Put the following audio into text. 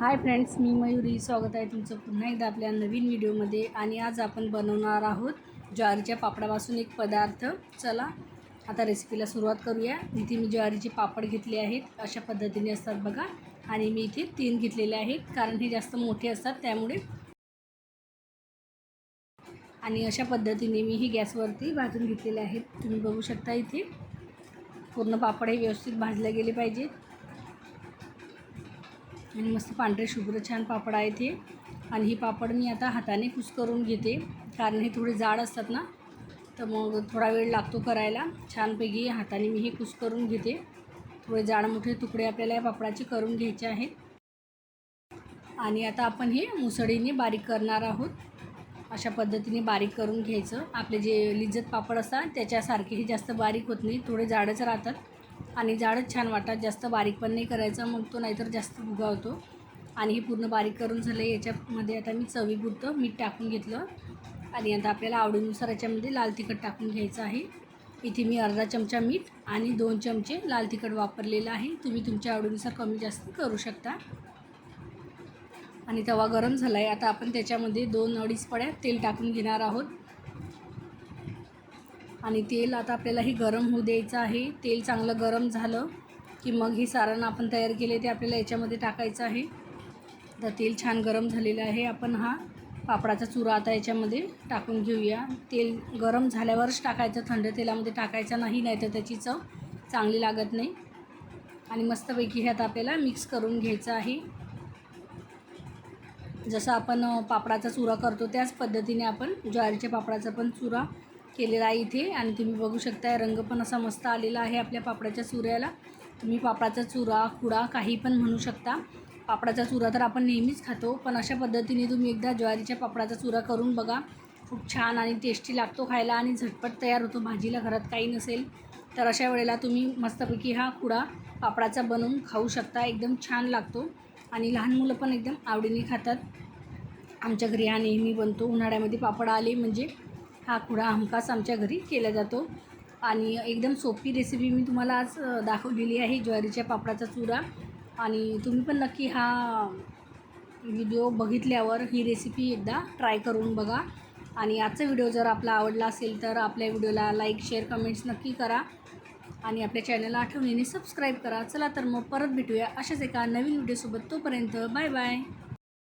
Hi friends मी मयुरी. स्वागत आहे तुमचं पुन्हा एकदा आपल्या नवीन व्हिडिओमध्ये. आणि आज आपण बनवणार आहोत ज्वारीच्या पापडापासून एक पदार्थ. चला आता रेसिपीला सुरुवात करूया. इथे मी ज्वारीचे पापड घेतले आहेत. अशा पद्धतीने असतात बघा. आणि मी इथे तीन घेतलेले आहेत कारण हे जास्त मोठे असतात त्यामुळे. आणि अशा पद्धतीने मी ही गॅसवरती भाजून घेतलेले आहेत. तुम्ही बघू शकता इथे. पूर्ण पापड हे व्यवस्थित भाजले गेले पाहिजेत. आणि मस्त पांढरे शुभ्र छान पापड आहे ते आणि ही पापड मी आता हाताने कुस करून घेते. कारण हे थोडे जाड असतात ना तर मग थोडा वेळ लागतो करायला. छानपैकी हाताने मी हे कुस करून घेते. थोडे जाड मोठे तुकडे आपल्याला या पापडाचे करून घ्यायचे आहेत. आणि आता आपण हे मुसळीने बारीक करणार आहोत. अशा पद्धतीने बारीक करून घ्यायचं. आपले जे लिज्जत पापड असतात त्याच्यासारखे हे जास्त बारीक होत नाही. थोडे जाडच राहतात. आणि जाडच छान वाटतात. जास्त बारीक पण नाही करायचा मग तो नाहीतर जास्त भुगा आणि हे पूर्ण बारीक करून झालं याच्यामध्ये आता मी चवीपुरतं मीठ टाकून घेतलं. आणि आता आपल्याला आवडीनुसार याच्यामध्ये लाल तिखट टाकून घ्यायचं आहे. इथे मी अर्धा चमचा मीठ आणि दोन चमचे लाल तिखट वापरलेलं आहे. तुम्ही तुमच्या आवडीनुसार कमी जास्त करू शकता. आणि तवा गरम झाला आहे आता आपण त्याच्यामध्ये दोन अडीच पड्या तेल टाकून घेणार आहोत. आणि तेल आता आपल्याला हे गरम होऊ द्यायचं आहे. तेल चांगलं गरम झालं की मग हे सारण आपण तयार केले ते आपल्याला याच्यामध्ये टाकायचं आहे. आता तेल छान गरम झालेलं आहे. आपण हा पापडाचा चुरा आता याच्यामध्ये टाकून घेऊया. तेल गरम झाल्यावरच टाकायचं. थंड तेलामध्ये टाकायचं नाही नाही तर त्याची चव चांगली लागत नाही. आणि मस्तपैकी हे आता आपल्याला मिक्स करून घ्यायचं आहे. जसं आपण पापडाचा चुरा करतो त्याच पद्धतीने आपण ज्वारीच्या पापडाचा पण चुरा केलेला आहे इथे. आणि तुम्ही बघू शकता रंग पण असा मस्त आलेला आहे आपल्या पापडाच्या चुऱ्याला. तुम्ही पापडाचा चुरा खुडा काही पण म्हणू शकता. पापडाचा चुरा तर आपण नेहमीच खातो पण अशा पद्धतीने तुम्ही एकदा ज्वारीच्या पापडाचा चुरा करून बघा. खूप छान आणि टेस्टी लागतो खायला आणि झटपट तयार होतो. भाजीला घरात काही नसेल तर अशा वेळेला तुम्ही मस्तपैकी हा खुडा पापडाचा बनवून खाऊ शकता. एकदम छान लागतो. आणि लहान मुलं पण एकदम आवडीने खातात. आमच्या घरी हा नेहमी बनतो. उन्हाळ्यामध्ये पापड आले म्हणजे हा कुडा हमखास आमच्या घरी केला जातो. आणि एकदम सोपी रेसिपी मी तुम्हाला आज दाखवलेली आहे ज्वारीच्या पापडाचा चुरा. आणि तुम्ही पण नक्की हा व्हिडिओ बघितल्यावर ही रेसिपी एकदा ट्राय करून बघा. आणि आजचा व्हिडिओ जर आपला आवडला असेल तर आपल्या व्हिडिओला लाईक शेअर कमेंट्स नक्की करा. आणि आपल्या चॅनलला आठवणीने सबस्क्राईब करा. चला तर मग परत भेटूया अशाच एका नवीन व्हिडिओसोबत तोपर्यंत बाय बाय